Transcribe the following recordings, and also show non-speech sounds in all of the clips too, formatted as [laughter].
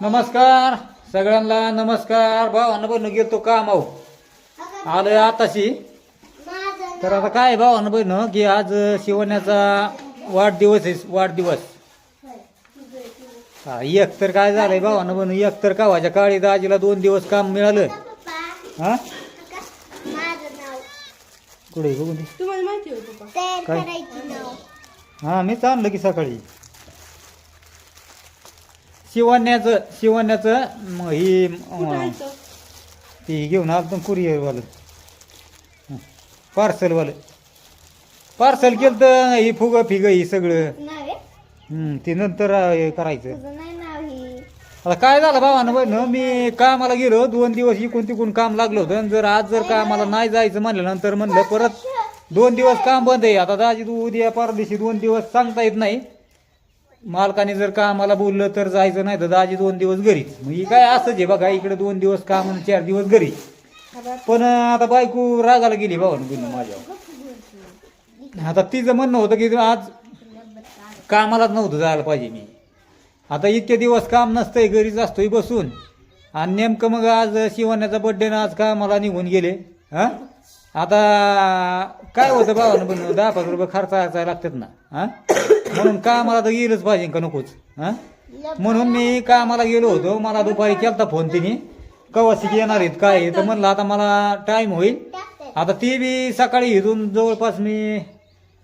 नमस्कार सगळ्यांना नमस्कार. भावानं बहिण गेलतो काम आहो आलोय आताशी. तर आता काय भावानं बहिण की आज शिवण्याचा वाढदिवस आहे वाढदिवस. हा एक तर काय झालंय भावानं बहिण एक तर कावाच्या काळी दाजीला दोन दिवस काम मिळालं? हा? कुठे बघून काय? हा मीच आणलं की सकाळी. शिवण्याचं शिवण्याचं म, ही? ती? घेऊन आलं कुरिअरवालं पार्सलवालं पार्सल केलं तर ही फुग फिग ही सगळं. हम्म, ते नंतर अं, हे करायचं. आता काय झालं भावानं बहिण? मी कामाला गेलो दोन दिवस इकून तिकून काम लागलं होतं. आणि जर आज जर कामाला नाही जायचं म्हणल्यानंतर म्हणलं परत दोन दिवस काम बंद आहे. आता दाजी तू उद्या परदेशी दोन दिवस सांगता येत नाही. मालकाने जर कामाला बोललं तर जायचं नाही. तर दाजी दोन दिवस घरीच. मग ही काय असंच आहे बघा इकडे दोन दिवस काम आणि चार दिवस घरी. पण आता बायको रागाला गेली भावानं बहिण माझ्या आता तिचं म्हणणं होतं की आज कामालाच नव्हतं जायला पाहिजे मी. आता इतके दिवस काम नसतंय घरीच असतोय बसून. आणि नेमकं मग आज शिवण्याचा बड्डे ना आज कामाला निघून गेले हां? आता काय होतं भावानं पण दहा पाच रुपये खर्च लागतात ना हा? म्हणून कामाला तर गेलंच पाहिजे का नकोच हा? म्हणून मी कामाला गेलो होतो मला दुपारी केलता फोन तिने. कवासी येणार आहेत काय आहे? तर म्हणलं आता मला टाईम होईल. आता ती बी सकाळी इथून जवळपास मी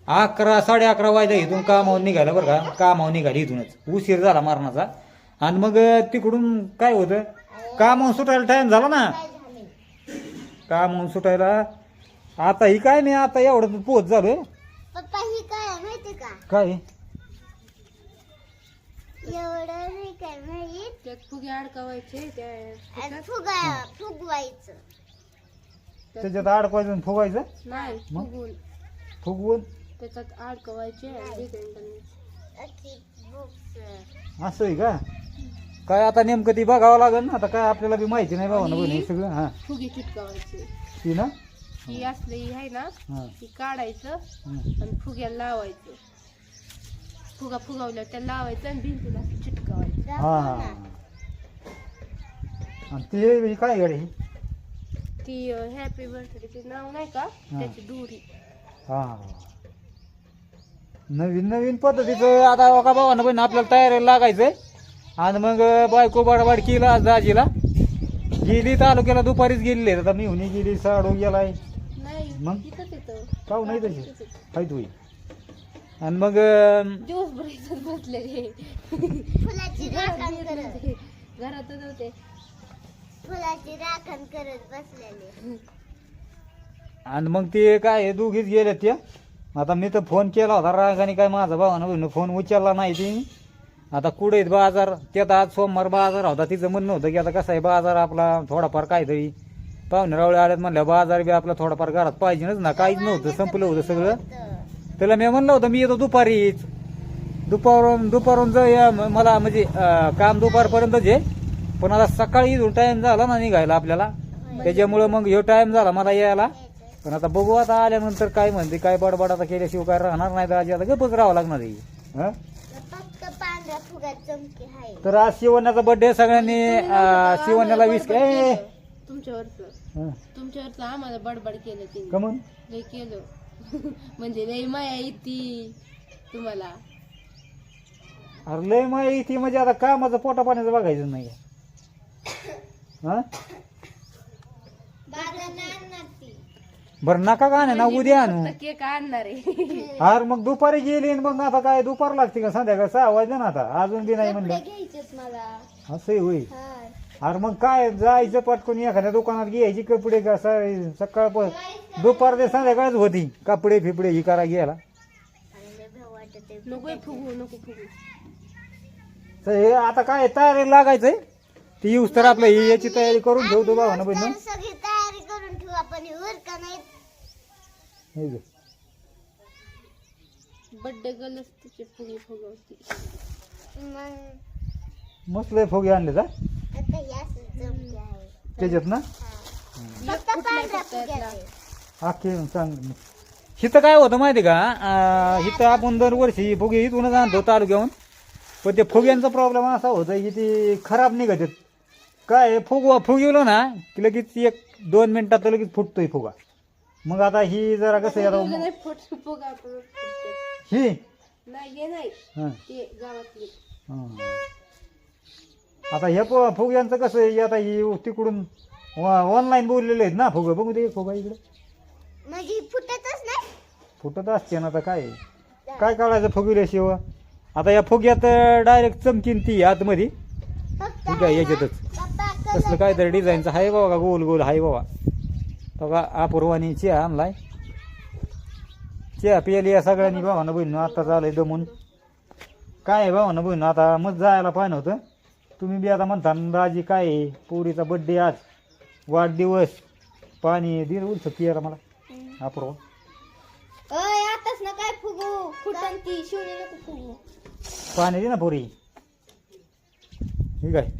अकरा साडे अकरा वाजता इथून कामावर निघालं बरं का. कामावर निघाली इथूनच. उशीर झाला मारणाचा. आणि मग तिकडून काय होतं? कामावून सुटायला टाइम झाला ना. कामावून सुटायला आता ही काय नाही आता एवढं पोच झालोय. पप्पा ही काय आहे माहिती का? काय? एवढं नाही काय माहीत. त्यात फुगे अडकवायचे त्या आणि फुगा फुगवायचं. त्याच्यात अडकवायचं आणि फुगायचं नाही मग? फुगून फुगवून? त्याच्यात अडकवायचे आणि करायची. असं आहे का? काय आता नेमकं ती बघावं लागेल ना आता काय आपल्याला बी माहिती नाही बाबा ना बहिणी हे सगळं हां. फुगे चिटकावायचे. ती ना? ही असली आहे ना हां. ती काढायचं हां आणि फुग्याला लावायचं. फुगा फुगावल्यावर त्याला लावायचं आणि भिंतीला असं चिटकावायचं. हा. आणि ते ही काय गाडी ती हॅपी बर्थडेचे नाव नाही का? त्याची दोरी. हा नवीन नवीन पद्धतीचं आता बघा भावानं पण आपल्याला तयारीला लागायचंय. आणि मग बायको बडबड केला आज दाजीला. गेली तालुक्याला दुपारीच गेलेली आता मी हुनी गेली साडू गेलाय. मग? इथंच येतं. काऊ नाही तशी. काय तू आणि मग अं, दिवसभर इथंच बसलेले फुलाची राखण करत. घरातच होते फुलाची राखण करत बसलेले. आणि मग ते काय आहे, दोघीच गेले त्या आता मी तर फोन केला होता रागाने काय माझा भावानं बहिणीनं फोन उचलला नाही ती. आता कुठे आहेत बाजार? त्यात आज सोमवार बाजार होता तिचं म्हणणं होतं की आता कसं आहे बाजार आपला? थोडाफार काहीतरी. पाहुणे रावळे आल्यात म्हणल्या बाजार बी आपला थोडाफार घरात पाहिजेच ना काहीच नव्हतं संपलं होतं सगळं. त्याला मी म्हणलं होतं मी येतो दुपारीच. दुपारून दुपारून जर मला म्हणजे काम दुपारपर्यंतच आहे पण आता सकाळी टाइम झाला ना निघायला आपल्याला. त्याच्यामुळं मग ह्यो टाइम झाला मला यायला. पण आता बघू आता आल्यानंतर काय म्हणते काय बडबड आता केल्याशिवाय काय राहणार नाही तर आजी आता गपच राहावं लागणार आहे. हं? तर आज शिवण्याचा बर्थडे सगळ्यांनी. शिवण्याला ए तुमच्यावरचं. हं, तुमच्यावरचं आम्हाला बडबड केलं तिने. कमून लय केलं. [laughs] म्हणजे लय माया येते तुम्हाला. अरे लय माय ती म्हणजे आता कामाचं पोटा पाण्याचं बघायचं नाही. हा? बरं नका का ना उद्या आणू केक आणणार आहे. [laughs] अरे मग दुपारी गेली आणि मग आता काय दुपार लागते का संध्याकाळ सहा वाजले ना आता. अजून बी नाही म्हणलं. असंही होईल हा अरे मग काय जायचं पटकून एखाद्या दुकानात घ्यायची कपडे सकाळ प- दुपार ते संध्याकाळच होती. कपडे फिपडे ही करा घ्यायला. नको फुगू नको फुगू. हे आता काय तयारी लागायचंय? ती येऊस तर आपलं ही याची तयारी करून ठेवतो बाबा ना बहिण सगळी तयारी करून ठेवू आपण वर का नाही? बड्डे गर्ल तिचे फुगे फुगवती मग? मस्त लय फुगे आणले का त्याच्यात ना? हा. अख्खे चांगलं. हिथं काय होतं माहिती का? हिथं आपण दरवर्षी फुगे इथूनच आणतो तालुक्याहून पण ते फुग्यांचा प्रॉब्लेम असा होता की ते खराब निघत. काय फुगवा फुगवलं ना की लगेच एक दोन मिनिटात लगेच फुटतोय फुगा. मग आता ही जरा कसं. ही. आता हे प- फुग्यांचं कसं आहे आता ही तिकडून ऑनलाईन बोललेले आहेत ना फुगं. बघू दे फुगा इकडे. म्हणजे फुटतच नाही? फुटत असते ना आता काय? आहे? काय काढायचं फुगवल्याशिवाय आता या फुग्यात डायरेक्ट चमकीन ती आतमध्ये. फक्त ठीक आहे याच्यातच. पप्पा कसलं काय तरी डिझाईनचं आहे बाबा का गोल गोल आहे बाबा. बघा अपूर्वानी चहा आणलाय. चहा पियाली या सगळ्यांनी भावानं बहिण. आता झालंय दमून. काय आहे भावानं बहिण? आता मग जायला पाहिजे होतं. तुम्ही बी आता म्हणता दाजी काय आहे? पोरीचा बड्डे आज. वाढदिवस. पाणी दे उलच पियाला मला. ओय आताच ना काय फुगू? फुटन ती शिवणी नको फुगू. पाणी दे ना पोरी. ठीक आहे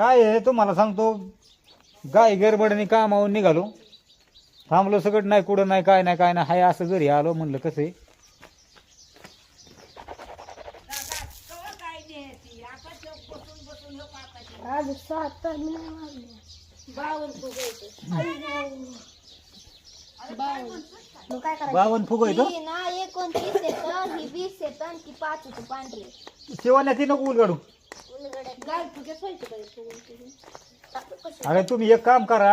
काय आहे तुम्हाला सांगतो. गाय गडबडीने कामावून निघालो. थांबलो सगळं नाही कुठं नाही काय नाही काय नाही हाय असं घरी आलो म्हणलं कसं आहे? आज सात काय बावन फुग येतो ही ना एकोणतीस येतं ही वीस येतं आणि ती पाच येतं पांढरी. शिवान्या ती नको उलगाडू. अरे तुम्ही एक काम करा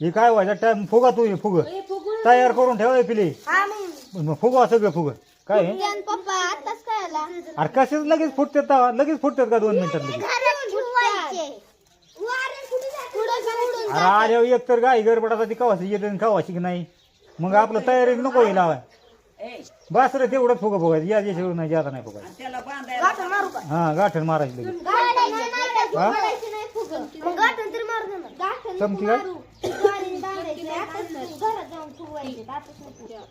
हे काय व्हायचं टाइम फुगा तुम्ही फुग. हे तयार करून ठेवा पिली. हा मग. मग फुगा सगळं फुग. काय? आहे? त्यान पप्पा आताच काय आला अरे कसेच लगेच फुटतात? लगेच फुटतात का दोन मिनिटात लगेच? अरे आल्यावर एक तर गाय गडबडाचा ती कवाशी येते कवाशी की नाही? मग आपलं तयारी नको येईल लावाय. बस रे तेवढंच फुगा फुगायचं या याच्यावर नाही जाता नाही फुगायचं गाठण मारू का हा गाठण मारायची लगेच गाठण नाही हा? मारायची नाही फुगं. मग गाठण तरी मारू दे ना. गाठण नको चमकी काय? मारू. ज्वारीने बांधायचे. आताच तू घरात जाऊन फुगवायचे. आताच नको.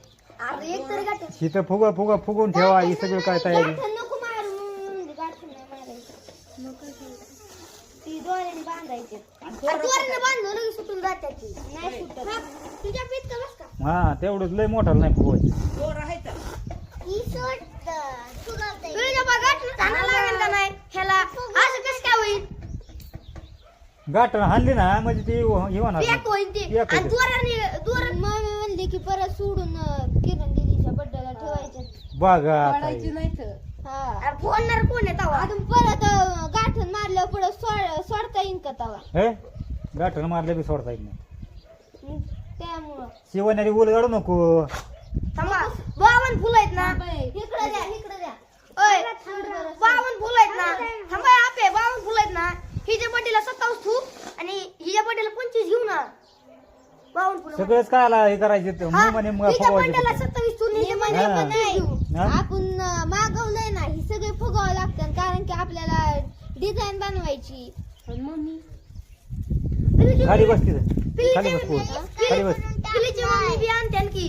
अरे एक तरी गाठण. हिथं फुगा फुगा फुगून ठेवा ही सगळं काय तयारी गाठण नको मारू म्हणून गाठण नाही मारायचं. ती दोऱ्याने बांधायचे. अरे दोऱ्याने बांधलं लगेच सुटून जाते ती. नाही सुटत. तुझ्या पीठ का बस का? हा तेवढंच लय मोठा नाही फुगवायचं गाठण ताना लागेल का नाही? ह्याला असं कसं काय होईल? गाठण हाणली ना म्हणजे ती हे होणार पॅक होईल ते. पॅक आणि होते. दोऱ्याने- दोऱ्याने- मम्मी म्हणली की परत सोडून अं, किरण दिदीच्या बड्डेला ठेवायचे बघा. नाही तर अरे फोडणार कोण आहे तवा अजून परत अं, गाठण परत सोड सोडता येईन का तवा हे गाठण मारले बी सोडता येत नाही हं, त्यामुळं शिवण्यारी उलगाडू नको थांबा. बावन फुलं आहेत ना. इकडे द्या इकडे द्या. ओय बावन फुलं आहेत ना? थांबा आपे बावन फुलं आहेत ना? हिच्या बड्डेला सत्तावीस ठू आणि हिच्या बड्डेला पंचवीस घेऊ ना बावन फुलं सगळंच काय आला हे करायचे ते? हा, मग म्हणे मग हिच्या फुगवायचे बड्डेला फक्त. सत्तावीस ठू हिच्या बड्डेला हा. पंचवीस घेऊ. हा? आपण अं, मागवलंय ना ही सगळे फुगावं लागतं कारण की आपल्याला डिझाईन बनवायची. पण मम्मी. खाली बस तिथं. खाली बस पोर. खाली बस. पिलीची मम्मी बी आणते पाहिजे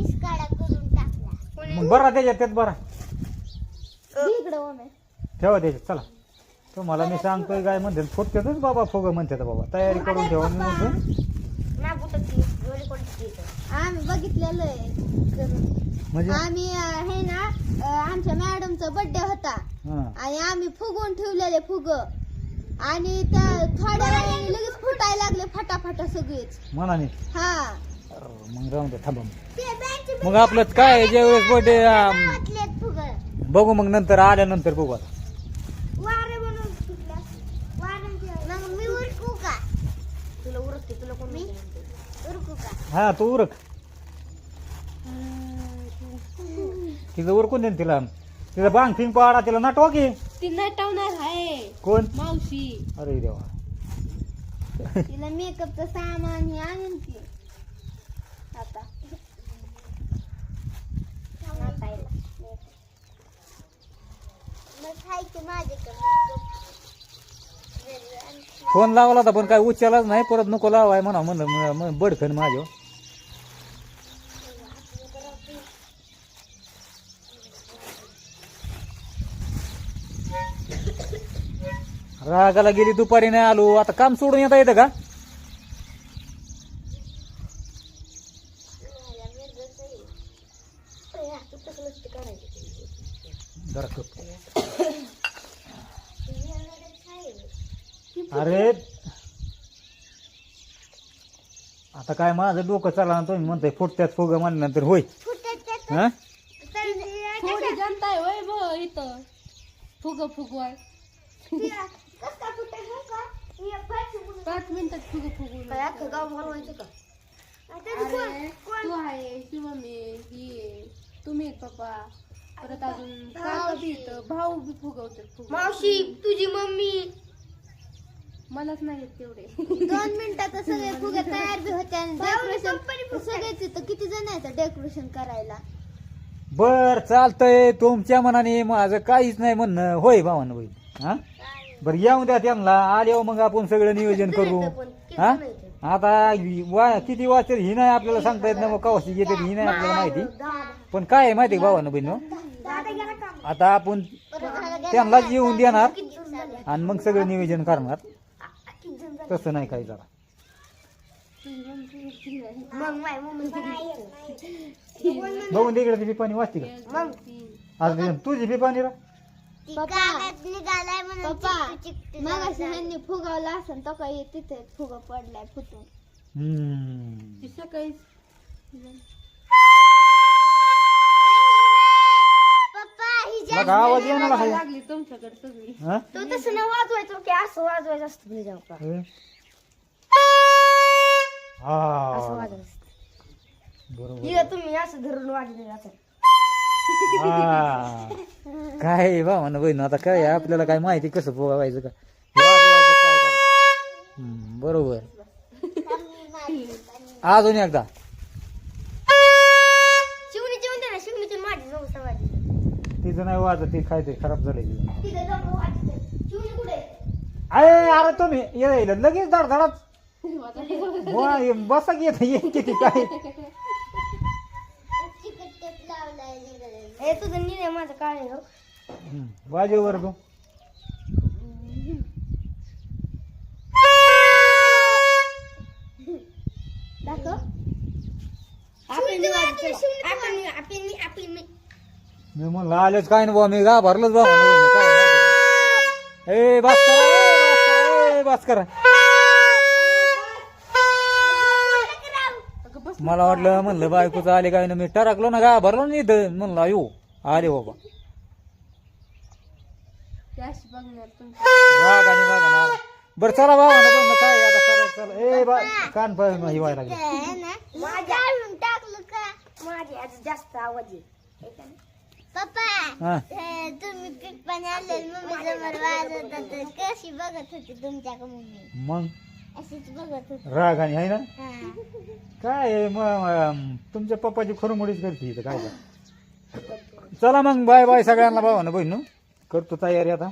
इस काढा करून टाकला. मग बरा त्याच्यात त्यात बरा. इकडं ओमे ठेवा त्याच्यात चला. तुम्हाला मी सांगतोय काय म्हणते फुटतेच बाबा फुग म्हणतात बाबा. तयारी करून ठेवा मी म्हणतो ना कुठं आम्ही बघितलेलं आहे. करून म्हणजे? आम्ही अं, हे ना अं, आमच्या मॅडमचा बर्थडे होता. हा. आणि आम्ही फुगवून ठेवलेले फुग. आणि त्या थोड्या वेळाने लगेच फुटायला लागले फटाफटा सगळेच. मनाने? हा. मग राहून दे थांबा मग. मग आपलं काय ज्यावेळेस बर्थडे बघू मग नंतर आल्यानंतर बघू आता. वारे बनवून सुटला वारे मग मी उरकू का? तुला उरकते तुला कोण मी उरकू का? हा तू उरक. तिचं उरकून दे ना तिला. तिचं बांग फिंग पाडा तिला नाटवा की. ती नटवणार आहे. कोण? मावशी. अरे देवा. तिला मेकअपचं सामान हे आणून की आता. फोन लावला होता पण काय उचललाच नाही परत नको लावाय म्हणा म्हणलं म- म- बडखन माझ्या रागाला गेली दुपारी नाही आलो आता काम सोडून येता येतं का? जरा. अरे. आता काय माझं डोकं चालला तुम्ही म्हणताय फुटत्यात फुग म्हणल्यानंतर होय. हा? थोडी जनता आहे वय ब इथं. फुग फुगवाय. पाच मिनिटात फुग का? अरे तू आहे शिवमी ही आहे, तुम्ही आहेत पप्पा. परत अजून काका बी इथं? भाऊ बी फुगवतात फुग मावशी तुझी मम्मी. मलाच नाही येत तेवढे. दोन मिनिटात सगळे [laughs] फुगे तयार बी होते आणि डेकोरेशन सगळेच इथं किती जण आहेत डेकोरेशन करायला? बर चालतंय. तुमच्या मनाने माझं काहीच नाही म्हणणं. होय भावानं होय. हा? बरं येऊन द्या त्यांना. आल्यावर मग आपण सगळं नियोजन करू. हा? आता वा किती वाजता ही नाही आपल्याला सांगता येत नाही मग कवाशी येते ही नाही आपल्याला माहिती. पण काय आहे माहिती भावानं बहिण आता आपण त्यांनाच येऊन देणार आणि मग सगळं नियोजन करणार. तसं नाही काही जरा. बघून दे इकडे ती पाणी वाचते का? आज तुझी बी पाणी रा. पप्पा मग ह्यांनी फुगावला असेल तो काही तिथे फुगा पडलाय फुटून. हम्म. सकाळी आवाज येणार आहे. लागली. तुमच्याकडे सगळी. हा? तो तसं नाही वाजवायचं की असं वाजवायचं असतं तुझ्या पप्पा हे? असं वाजवायचं बरोबर इथं तुम्ही असं धरून वाजवलं असं हा. काय भावानं बहिण आता काय आपल्याला काय माहिती कसं पोगावायचं का? वाजवायचं काय करायचं. हम्म, बरोबर. अजून एकदा. शिवणी चिवून दे ना शिवणीची माझी जाऊ सवारी. तिचं नाही वाजत ते काय ते खराब झालंय तिचं. तिथं जाऊन वाजते. शिवणी कुठे? अरे अरे तुम्ही ये लगेच धडधडात. [laughs] बसा की येत ये किती काय? हे तुझं निरे माझं काळे हो? हम्म, वाजेवर तू दाखव. आपण मी वाजवतो. आपण मी आपण मी आपण मी. मी म्हणलं आलेच काय ना बुवा मी गा काय माहिती. ए बस करा ए, बस करा बस मला वाटलं म्हणलं बायकोचं आले काय ना मी टरकलो ना गा भरलो ना इथं. म्हणलं अयो आले बाबा. ती अशी बघणार तुमची राग आणि बघा ना. बरं चला बाबा ना बरं, काय आता चला चला. ए बा कान पाय लागले. माझ्या टाकलं का? माझी आज जास्त आवाज आहे. नाही? पप्पा हा. तुम्ही पिप्पाने आले मम्मी जवळ वाजत होत. कशी बघत होती तुमच्या मम्मी मग? अशीच बघत होती राग आणि आहे ना? हा. काय आहे, मग तुमच्या पप्पाची खरमुडीच करते इथं काय काय चला मग बाय बाय सगळ्यांना ना बहिण करतो तयारी आता.